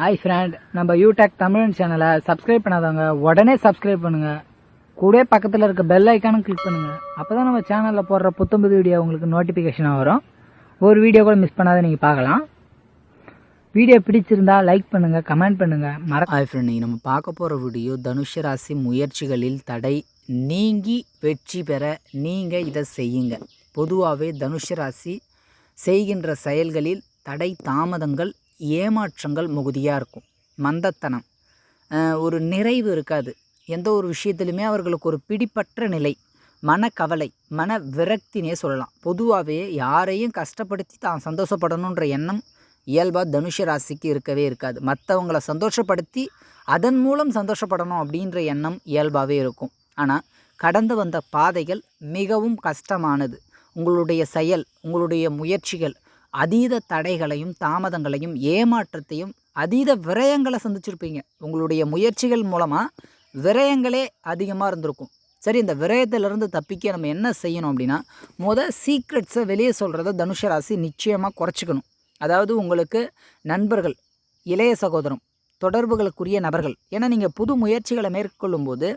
Hi friend நம்ம யூடெக் தமிழன் சேனலை சப்ஸ்கிரைப் பண்ணாதவங்க உடனே சப்ஸ்கிரைப் பண்ணுங்க. கூட பக்கத்தில் இருக்க பெல் ஐக்கானும் கிளிக் பண்ணுங்க. அப்பதான் நம்ம சேனலில் போடுற புத்தம்புது வீடியோ உங்களுக்கு நோட்டிஃபிகேஷனாக வரும். ஒரு வீடியோ கூட மிஸ் பண்ணாத நீங்கள் பார்க்கலாம். வீடியோ பிடிச்சிருந்தா லைக் பண்ணுங்க கமெண்ட் பண்ணுங்க. மற ஹாய் ஃப்ரெண்ட் நீங்கள் நம்ம பார்க்க போகிற வீடியோ தனுஷ ராசி முயற்சிகளில் தடை. நீங்கி வெற்றி பெற நீங்கள் இதை செய்யுங்க. பொதுவாகவே தனுஷ ராசி செய்கின்ற செயல்களில் தடை தாமதங்கள் ஏமாற்றங்கள் மிகுதியாக இருக்கும். மந்தத்தனம். ஒரு நிறைவு இருக்காது. எந்த ஒரு விஷயத்திலுமே அவர்களுக்கு ஒரு பிடிப்பற்ற நிலை மனக்கவலை மன விரக்தினே சொல்லலாம். பொதுவாகவே யாரையும் கஷ்டப்படுத்தி தான் சந்தோஷப்படணுன்ற எண்ணம் இயல்பாக தனுஷ ராசிக்கு இருக்கவே இருக்காது. மற்றவங்களை சந்தோஷப்படுத்தி அதன் மூலம் சந்தோஷப்படணும் அப்படின்ற எண்ணம் இயல்பாகவே இருக்கும். ஆனால் கடந்து வந்த பாதைகள் மிகவும் கஷ்டமானது. உங்களுடைய செயல் உங்களுடைய முயற்சிகள் அதீத தடைகளையும் தாமதங்களையும் ஏமாற்றத்தையும் அதீத விரயங்களை சந்திச்சிருப்பீங்க. உங்களுடைய முயற்சிகள் மூலமாக விரயங்களே அதிகமாக இருந்திருக்கும். சரி இந்த விரயத்திலிருந்து தப்பிக்க நம்ம என்ன செய்யணும் அப்படின்னா முத சீக்ரெட்ஸை வெளியே சொல்கிறத தனுஷ ராசி நிச்சயமாக குறைச்சிக்கணும். அதாவது உங்களுக்கு நண்பர்கள் இளைய சகோதரம் தொடர்புகளுக்குரிய நபர்கள். ஏன்னா நீங்கள் புது முயற்சிகளை மேற்கொள்ளும்போது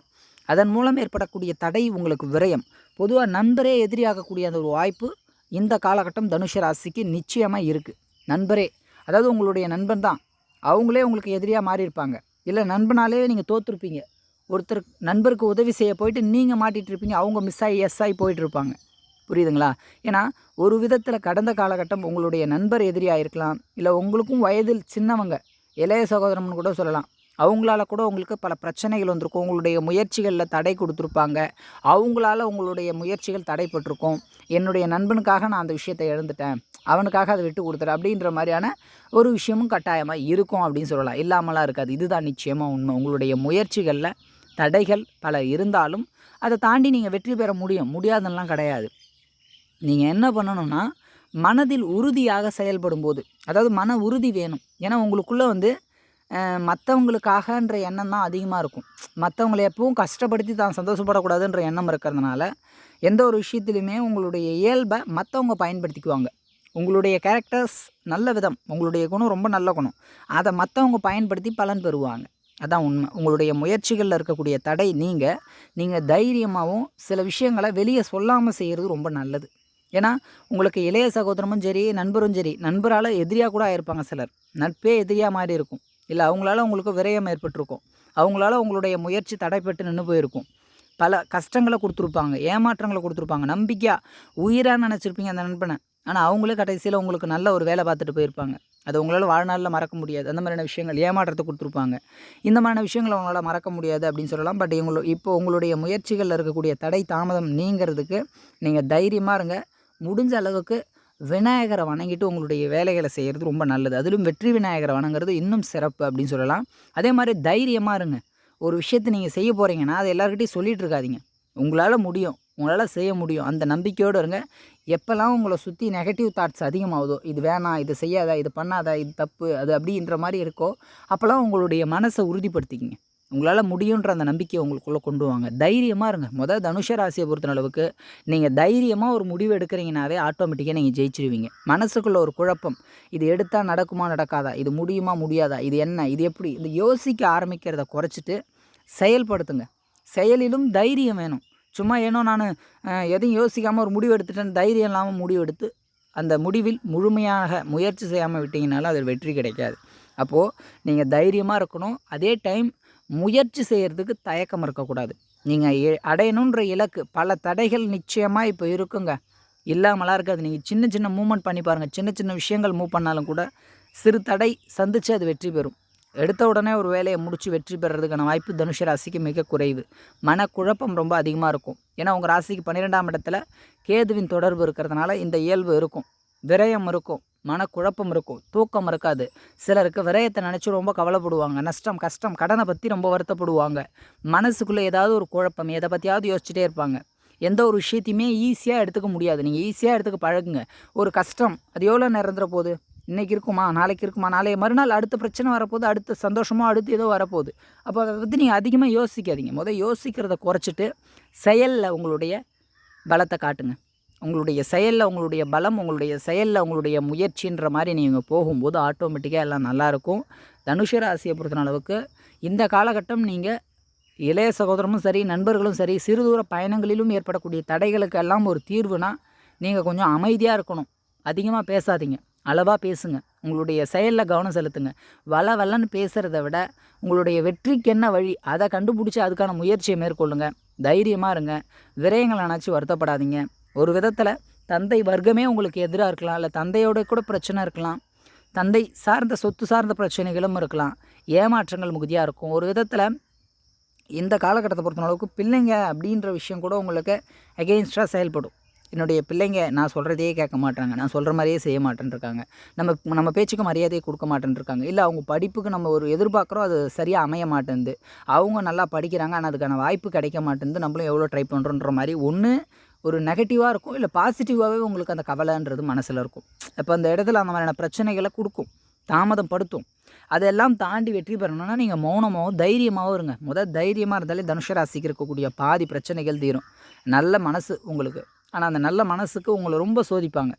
அதன் மூலம் ஏற்படக்கூடிய தடை உங்களுக்கு விரயம். பொதுவாக நண்பரே எதிரியாகக்கூடிய அந்த ஒரு வாய்ப்பு இந்த காலகட்டம் தனுஷ ராசிக்கு நிச்சயமாக இருக்குது நண்பரே அதாவது உங்களுடைய நண்பன் தான். அவங்களே உங்களுக்கு எதிரியாக மாறியிருப்பாங்க. இல்லை நண்பனாலே நீங்கள் தோற்றுருப்பீங்க ஒருத்தர் நண்பருக்கு உதவி செய்ய போயிட்டு நீங்கள் மாட்டிகிட்டு இருப்பீங்க அவங்க மிஸ் ஆகி எஸ் ஆகி போயிட்டு இருப்பாங்க புரியுதுங்களா? ஏன்னா ஒரு விதத்தில் கடந்த காலகட்டம் உங்களுடைய நண்பர் எதிரியாக இருக்கலாம் இல்லை உங்களுக்கும் வயதில் சின்னவங்க இளைய சகோதரம்னு கூட சொல்லலாம். அவங்களால கூட உங்களுக்கு பல பிரச்சனைகள் வந்திருக்கும். உங்களுடைய முயற்சிகளில் தடை கொடுத்துருப்பாங்க. அவங்களால உங்களுடைய முயற்சிகள் தடைப்பட்டிருக்கும். என்னுடைய நண்பனுக்காக நான் அந்த விஷயத்தை இழந்துட்டேன். அவனுக்காக அதை விட்டு கொடுத்துட்டேன். அப்படின்ற மாதிரியான ஒரு விஷயமும் கட்டாயமாக இருக்கும் அப்படின்னு சொல்லலாம். இல்லாமலாம் இருக்காது. இதுதான் நிச்சயமாக உண்மை. உங்களுடைய முயற்சிகளில் தடைகள் பல இருந்தாலும் அதை தாண்டி நீங்கள் வெற்றி பெற முடியும். முடியாதுன்னெலாம் கிடையாது. நீங்கள் என்ன பண்ணணும்னா மனதில் உறுதியாக செயல்படும் போது அதாவது மன உறுதி வேணும். ஏன்னா உங்களுக்குள்ளே வந்து மற்றவங்களுக்காகன்ற எண்ணம் தான் அதிகமாக இருக்கும். மற்றவங்களை எப்பவும் கஷ்டப்படுத்தி தான் சந்தோஷப்படக்கூடாதுன்ற எண்ணம் இருக்கிறதுனால எந்த ஒரு விஷயத்துலையுமே உங்களுடைய இயல்பை மற்றவங்க பயன்படுத்திக்குவாங்க. உங்களுடைய கேரக்டர்ஸ் நல்ல விதம் உங்களுடைய குணம் ரொம்ப நல்ல குணம். அதை மற்றவங்க பயன்படுத்தி பலன் பெறுவாங்க. அதான் உண்மை. உங்களுடைய முயற்சிகளில் இருக்கக்கூடிய தடை நீங்கள் நீங்கள் தைரியமாகவும் சில விஷயங்களை வெளியே சொல்லாமல் செய்கிறது ரொம்ப நல்லது. ஏன்னா உங்களுக்கு இளைய சகோதரமும் சரி நண்பரும் சரி நண்பரால் எதிரியாக கூட ஆயிருப்பாங்க சிலர். நட்பே எதிரியாக மாதிரி இருக்கும். இல்லை அவங்களால உங்களுக்கு விரயம் ஏற்பட்டிருக்கும். அவங்களால உங்களுடைய முயற்சி தடைப்பட்டு நின்று போயிருக்கும். பல கஷ்டங்களை கொடுத்துருப்பாங்க ஏமாற்றங்களை கொடுத்துருப்பாங்க. நம்பிக்கையாக உயிராக நினச்சிருப்பீங்க அந்த நண்பனை. ஆனால் அவங்களே கடைசியில் உங்களுக்கு நல்ல ஒரு வேலை பார்த்துட்டு போயிருப்பாங்க. அது உங்களால் வாழ்நாளில் மறக்க முடியாது. அந்த மாதிரியான விஷயங்கள் ஏமாற்றத்தை கொடுத்துருப்பாங்க. இந்த மாதிரியான விஷயங்களை உங்களால் மறக்க முடியாது அப்படின்னு சொல்லலாம். பட் இவங்களோ இப்போ உங்களுடைய முயற்சிகளில் இருக்கக்கூடிய தடை தாமதம் நீங்கிறதுக்கு நீங்கள் தைரியமாக இருங்க. முடிஞ்ச அளவுக்கு விநாயகரை வணங்கிட்டு உங்களுடைய வேலைகளை செய்கிறது ரொம்ப நல்லது. அதிலும் வெற்றி விநாயகரை வணங்குறது இன்னும் சிறப்பு அப்படின்னு சொல்லலாம். அதே மாதிரி தைரியமாக இருங்க. ஒரு விஷயத்தை நீங்கள் செய்ய போகிறீங்கன்னா அதை எல்லாருக்கிட்டையும் சொல்லிட்டு இருக்காதீங்க. உங்களால் முடியும். உங்களால் செய்ய முடியும். அந்த நம்பிக்கையோடு இருங்க. எப்போல்லாம் உங்களை சுற்றி நெகட்டிவ் தாட்ஸ் அதிகமாகுதோ இது வேணாம் இது செய்யாதா இது பண்ணாதா இது தப்பு அது அப்படின்ற மாதிரி இருக்கோ அப்போல்லாம் உங்களுடைய மனசை உறுதிப்படுத்திக்கிங்க. உங்களால் முடியுன்ற அந்த நம்பிக்கையை உங்களுக்குள்ளே கொண்டு வாங்க. தைரியமாக இருங்க. முதல் தனுஷ ராசியை பொறுத்த அளவுக்கு நீங்கள் தைரியமாக ஒரு முடிவு எடுக்கிறீங்கனாவே ஆட்டோமேட்டிக்காக நீங்கள் ஜெயிச்சிருவீங்க. மனசுக்குள்ள ஒரு குழப்பம். இது எடுத்தால் நடக்குமா நடக்காதா? இது முடியுமா முடியாதா? இது என்ன? இது எப்படி? இந்த யோசிக்க ஆரம்பிக்கிறத குறைச்சிட்டு செயல்படுத்துங்க. செயலிலும் தைரியம் வேணும். சும்மா ஏனோ நான் எதையும் யோசிக்காமல் ஒரு முடிவு எடுத்துட்டேன்னு தைரியம் இல்லாமல் முடிவு எடுத்து அந்த முடிவில் முழுமையாக முயற்சி செய்யாமல் விட்டீங்கனாலும் அது வெற்றி கிடைக்காது. அப்போது நீங்கள் தைரியமாக இருக்கணும். அதே டைம் முயற்சி செய்கிறதுக்கு தயக்கம் இருக்கக்கூடாது. நீங்கள் அடையணுன்ற இலக்கு பல தடைகள் நிச்சயமாக இப்போ இருக்குங்க. இல்லாமலாம் இருக்காது. நீங்கள் சின்ன சின்ன மூமெண்ட் பண்ணி பாருங்கள் சின்ன சின்ன விஷயங்கள் மூவ் பண்ணாலும் கூட சிறு தடை சந்தித்து அது வெற்றி பெறும். எடுத்த உடனே ஒரு வேலையை முடித்து வெற்றி பெறதுக்கான வாய்ப்பு தனுஷ ராசிக்கு மிக குறைவு. மனக்குழப்பம் ரொம்ப அதிகமாக இருக்கும். ஏன்னா உங்கள் ராசிக்கு பன்னிரெண்டாம் இடத்துல கேதுவின் தொடர்பு இருக்கிறதுனால இந்த இயல்பு இருக்கும். விரயம் இருக்கும். மனக்குழப்பம் இருக்கும். தூக்கம் இருக்காது. சிலருக்கு விரயத்தை நினச்சி ரொம்ப கவலைப்படுவாங்க. நஷ்டம் கஷ்டம் கடனை பற்றி ரொம்ப வருத்தப்படுவாங்க. மனசுக்குள்ளே ஏதாவது ஒரு குழப்பம் எதை பற்றியாவது யோசிச்சுட்டே இருப்பாங்க. எந்த ஒரு விஷயத்தையுமே ஈஸியாக எடுத்துக்க முடியாது. நீங்கள் ஈஸியாக எடுத்துக்க பழகுங்க. ஒரு கஷ்டம் அது எவ்வளோ நிரந்தர போகுது இன்றைக்கி இருக்குமா? நாளைக்கு இருக்குமா? நாளைய மறுநாள் அடுத்த பிரச்சனை வரப்போகுது அடுத்த சந்தோஷமோ அடுத்து ஏதோ வரப்போகுது. அப்போ அதை பற்றி நீங்கள் அதிகமாக யோசிக்காதீங்க. முதல் யோசிக்கிறத குறைச்சிட்டு செயலில் உங்களுடைய பலத்தை காட்டுங்க. உங்களுடைய செயலில் உங்களுடைய பலம் உங்களுடைய செயலில் உங்களுடைய முயற்சின்ற மாதிரி நீங்கள் போகும்போது ஆட்டோமேட்டிக்காக எல்லாம் நல்லாயிருக்கும் தனுஷ ராசியை பொறுத்தன அளவுக்கு இந்த காலகட்டம் நீங்கள் இளைய சகோதரமும் சரி நண்பர்களும் சரி சிறு தூர பயணங்களிலும் ஏற்படக்கூடிய தடைகளுக்கு எல்லாம் ஒரு தீர்வுனா நீங்கள் கொஞ்சம் அமைதியாக இருக்கணும். அதிகமாக பேசாதீங்க. அளவாக பேசுங்க. உங்களுடைய செயலில் கவனம் செலுத்துங்க. வள வளன்னு பேசுகிறத விட உங்களுடைய வெற்றிக்கு என்ன வழி அதை கண்டுபிடிச்சி அதுக்கான முயற்சியை மேற்கொள்ளுங்க. தைரியமாக இருங்க. விரயங்கள் நினச்சி வருத்தப்படாதீங்க. ஒரு விதத்தில் தந்தை வர்க்கமே உங்களுக்கு எதிராக இருக்கலாம் இல்லை தந்தையோட கூட பிரச்சனை இருக்கலாம். தந்தை சார்ந்த சொத்து சார்ந்த பிரச்சனைகளும் இருக்கலாம். ஏமாற்றங்கள் மிகுதியாக இருக்கும். ஒரு விதத்தில் இந்த காலகட்டத்தை பொறுத்த அளவுக்கு பிள்ளைங்க அப்படின்ற விஷயம் கூட உங்களுக்கு அகெயின்ஸ்டாக செயல்படும். என்னுடைய பிள்ளைங்க நான் சொல்கிறதையே கேட்க மாட்டாங்க நான் சொல்கிற மாதிரியே செய்ய மாட்டேன்ருக்காங்க. நம்ம நம்ம பேச்சுக்கு மரியாதையை கொடுக்க மாட்டேன்ருக்காங்க. இல்லை அவங்க படிப்புக்கு நம்ம ஒரு எதிர்பார்க்குறோம் அது சரியாக அமைய மாட்டேங்குது அவங்க நல்லா படிக்கிறாங்க ஆனால் அதுக்கான வாய்ப்பு கிடைக்க மாட்டேங்குது நம்மளும் எவ்வளோ ட்ரை பண்ணுறோன்ற மாதிரி ஒன்று ஒரு நெகட்டிவாக இருக்கும் இல்லை பாசிட்டிவாகவே உங்களுக்கு அந்த கவலைன்றது மனசில் இருக்கும். இப்போ அந்த இடத்துல அந்த மாதிரியான பிரச்சனைகளை கொடுக்கும் தாமதம் படுத்தும். அதெல்லாம் தாண்டி வெற்றி பெறணும்னா நீங்கள் மௌனமாகவும் தைரியமாகவும் இருங்க. முதல் தைரியமாக இருந்தாலே தனுஷ ராசிக்கு இருக்கக்கூடிய பாதி பிரச்சனைகள் தீரும். நல்ல மனசு உங்களுக்கு. ஆனால் அந்த நல்ல மனசுக்கு உங்களை ரொம்ப சோதிப்பாங்க.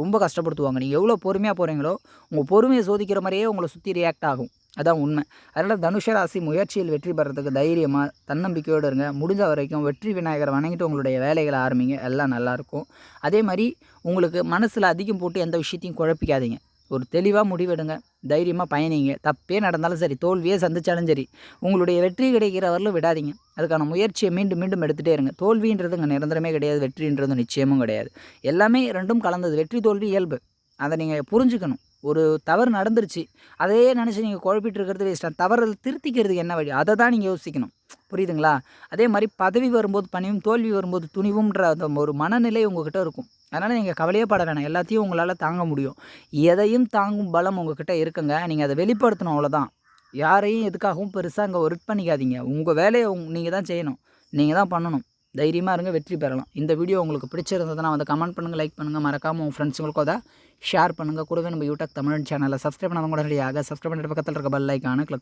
ரொம்ப கஷ்டப்படுத்துவாங்க. நீங்கள் எவ்வளோ பொறுமையாக போகிறீங்களோ உங்கள் பொறுமையை சோதிக்கிற மாதிரியே உங்களை சுற்றி ரியாக்ட் ஆகும். அதான் உண்மை. அதனால் தனுஷ ராசி முயற்சியில் வெற்றி பெறதுக்கு தைரியமாக தன்னம்பிக்கையோடு இருங்க. முடிஞ்ச வரைக்கும் வெற்றி விநாயகரை வணங்கிட்டு உங்களுடைய வேலைகளை ஆரம்பிங்க. எல்லாம் நல்லாயிருக்கும் அதே மாதிரி உங்களுக்கு மனசில் அதிகம் போட்டு எந்த விஷயத்தையும் குழப்பிக்காதீங்க. ஒரு தெளிவாக முடிவெடுங்க. தைரியமாக பயணிங்க. தப்பே நடந்தாலும் சரி தோல்வியே சந்திச்சாலும் சரி உங்களுடைய வெற்றி கிடைக்கிற வரலும் விடாதீங்க. அதுக்கான முயற்சியை மீண்டும் மீண்டும் எடுத்துகிட்டே இருங்க. தோல்வின்றது இங்கே நிரந்தரமே கிடையாது. வெற்றின்றது நிச்சயமும் கிடையாது. எல்லாமே ரெண்டும் கலந்தது. வெற்றி தோல்வி இயல்பு. அதை நீங்கள் புரிஞ்சுக்கணும். ஒரு தவறு நடந்துருச்சு. அதையே நினச்சி நீங்கள் குழப்பிட்டு இருக்கிறது வேஸ்ட்டாக தவறு திருத்திக்கிறதுக்கு என்ன வழி? அதை தான் நீங்கள் யோசிக்கணும். புரியுதுங்களா? அதே மாதிரி பதவி வரும்போது பணியும் தோல்வி வரும்போது துணிவுன்ற அந்த ஒரு மனநிலை உங்ககிட்ட இருக்கும். அதனால் நீங்கள் கவலையே பட வேணாம். எல்லாத்தையும் உங்களால் தாங்க முடியும். எதையும் தாங்கும் பலம் உங்ககிட்ட இருக்குங்க. நீங்கள் அதை வெளிப்படுத்தணும் அவ்வளோதான் யாரையும் எதுக்காகவும் பெருசாக அங்கே ஒர்க் பண்ணிக்காதீங்க. உங்கள் வேலையை உங் நீங்கள் தான் செய்யணும். நீங்கள் தான் பண்ணணும். தைரியமாக இருங்க வெற்றி பெறலாம். இந்த வீடியோ உங்களுக்கு பிடிச்சிருந்ததுன்னா வந்து கமெண்ட் பண்ணுங்கள் லைக் பண்ணுங்கள் மறக்காமல் உங்கள் ஃப்ரெண்ட்ஸுங்களுக்கும் அதை ஷேர் பண்ணுங்கள் கூடவே நம்ம யூடியூப் தமிழ் சேனலை சப்ஸ்கிரைப் பண்ணாதவங்க கூட ரெடியாக சப்ஸ்கிரைப் பண்ணிட்டு பக்கத்தில் இருக்க பெல் ஐக்கான கிளிக்